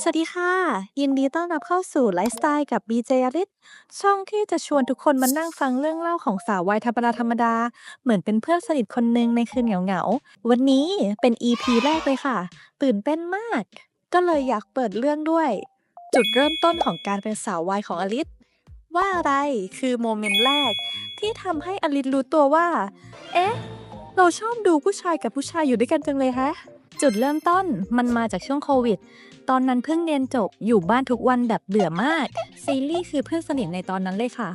สวัสดีค่ะ ยินดีต้อนรับเข้าสู่ไลฟ์สไตล์กับ BJ อลิสช่องที่จะชวนทุกคนมานั่งฟังเรื่องเล่าของสาววัยธรรมดาธรรมดา เหมือนเป็นเพื่อนสนิทคนหนึ่งในคืนเหงาๆ วันนี้เป็น EP แรกเลยค่ะ ตื่นเต้นมาก ก็เลยอยากเปิดเรื่องด้วย จุดเริ่มต้นของการเป็นสาววัยของอลิสว่าอะไรคือโมเมนต์แรก ที่ทำให้อลิสรู้ตัวว่า เอ๊ะ เราชอบดูผู้ชายกับผู้ชายอยู่ด้วยกันจังเลยฮะ จุดเริ่มต้นมันมาจากช่วงโควิด ตอนนั้นเพิ่งเรียนจบอยู่บ้านทุกวันแบบเบื่อมาก ซีรีส์คือเพื่อนสนิทในตอนนั้นเลยค่ะ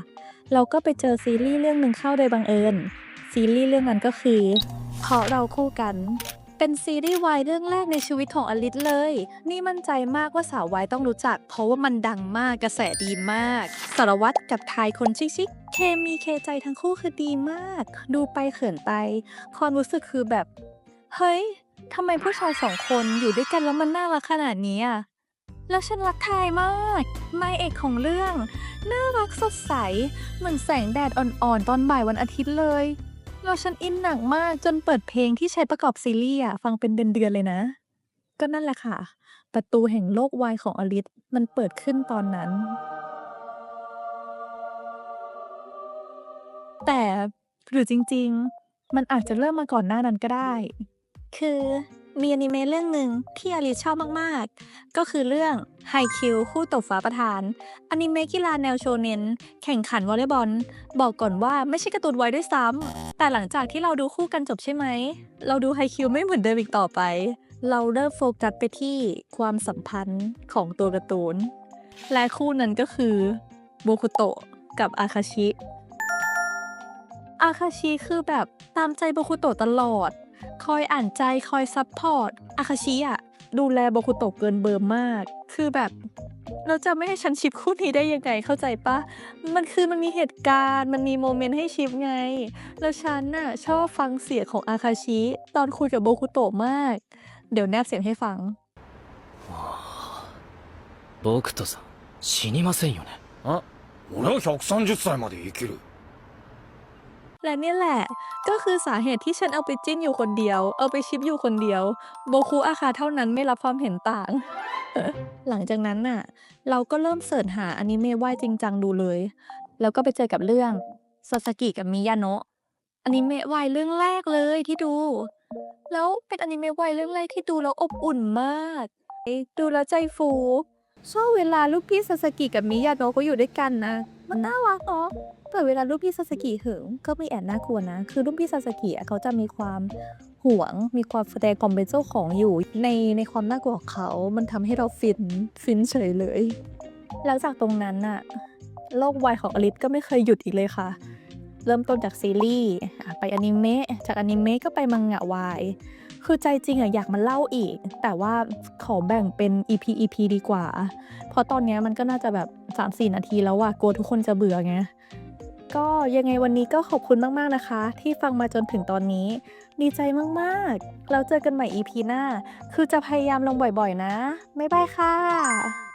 เราก็ไปเจอซีรีส์เรื่องหนึ่งเข้าโดยบังเอิญ ซีรีส์เรื่องนั้นก็คือเพราะเราคู่กัน เป็นซีรีส์วายเรื่องแรกในชีวิตของอลิสเลย นี่มั่นใจมากว่าสาววายต้องรู้จัก เพราะว่ามันดังมากกระแสดีมาก สารวัตรกับทายคนชิคๆเคมีเคใจทั้งคู่คือดีมาก ดูไปเขินไป ความรู้สึกคือแบบ เฮ้ย ทำไมผู้ชายสองคนอยู่ด้วยกันแล้วมันน่ารักขนาดนี้อะ แล้วฉันรักทายมาก นายเอกของเรื่อง น่ารักสดใส เหมือนแสงแดดอ่อนๆ ตอนบ่ายวันอาทิตย์เลยแล้วฉันอินหนักมากจนเปิดเพลงที่ใช้ประกอบซีรีส์อะ ฟังเป็นเดือนๆเลยนะ ก็นั่นแหละค่ะ ประตูแห่งโลกวายของอลิสมันเปิดขึ้นตอนนั้น แต่หรือจริง ๆ มันอาจจะเริ่มมาก่อนหน้านั้นก็ได้ คือมีอนิเมะเรื่องหนึ่งที่อลิชอบมาก ๆ ก็คือเรื่องไฮคิวคู่ตบฟ้าประธาน อนิเมะกีฬาแนวโชเน้น แข่งขันวอลเลย์บอล บอกก่อนว่าไม่ใช่การ์ตูนไว้ด้วยซ้ำ แต่หลังจากที่เราดูคู่กันจบใช่ไหม เราดูไฮคิวไม่เหมือนเดิมอีกต่อไป เราเริ่มโฟกัสไปที่ความสัมพันธ์ของตัวการ์ตูน และคู่นั้นก็คือโบคุโตะกับอาคาชิ อาคาชิคือแบบตามใจโบคุโตะตลอด คอยอ่านใจคอยซัพพอร์ต อาคาชิอะดูแลโบคุโตะเกินเบอร์มาก คือแบบ เราจะไม่ให้ฉันชิปคู่นี้ได้ยังไงเข้าใจปะ มันคือมันมีเหตุการณ์ มันมีโมเมนต์ให้ชิปไง แล้วฉันน่ะชอบฟังเสียงของอาคาชิ ตอนคุยกับโบคุโตะมาก เดี๋ยวแนบเสียงให้ฟัง 僕とさん死にませんよねあ俺は130歳まで生きる และนี่แหละ ก็คือสาเหตุที่ฉันเอาไปจิ้นอยู่คนเดียว เอาไปชิปอยู่คนเดียว โบคุอาคาเท่านั้นไม่รับความเห็นต่าง หลังจากนั้นน่ะ เราก็เริ่มเสิร์ชหาอนิเมะว่ายจริงจังดูเลย แล้วก็ไปเจอกับเรื่องซาสกิกับมิยาโนะอนิเมะวายเรื่องแรกเลยที่ดู แล้วเป็นอนิเมะวายเรื่องแรกที่ดูแล้วอบอุ่นมาก ดูแล้วใจฟูชอบเวลาลูกพี่ซาสกิกับมิยาโนะเขาอยู่ด้วยกันนะ มันน่ารักเนาะแต่เวลาลูกพี่ซาสกิหึงก็มีแอบน่ากลัวนะ คือลูกพี่ซาสกิเขาจะมีความหวง มีความแสดงความเป็นเจ้าของอยู่ ในในความน่ากลัวของเขา มันทำให้เราฟิน ฟินเฉยเลย หลังจากตรงนั้นน่ะ โลกวายของอลิสก็ไม่เคยหยุดอีกเลยค่ะ เริ่มต้นจากซีรีส์ไปอนิเมะ จากอนิเมะก็ไปมังงะวาย คือใจจริงอะอยากมาเล่าอีก แต่ว่าขอแบ่งเป็น EP EP ดีกว่า เพราะตอนเนี้ยมันก็น่าจะแบบ3-4 นาทีแล้วอะกลัวทุกคนจะเบื่อไงก็ยังไงวันนี้ก็ขอบคุณมาก ๆ นะคะ ที่ฟังมาจนถึงตอนนี้ ดีใจมาก ๆ แล้วเจอกันใหม่ EP หน้า คือจะพยายามลงบ่อย ๆ นะ บ๊ายบายค่ะ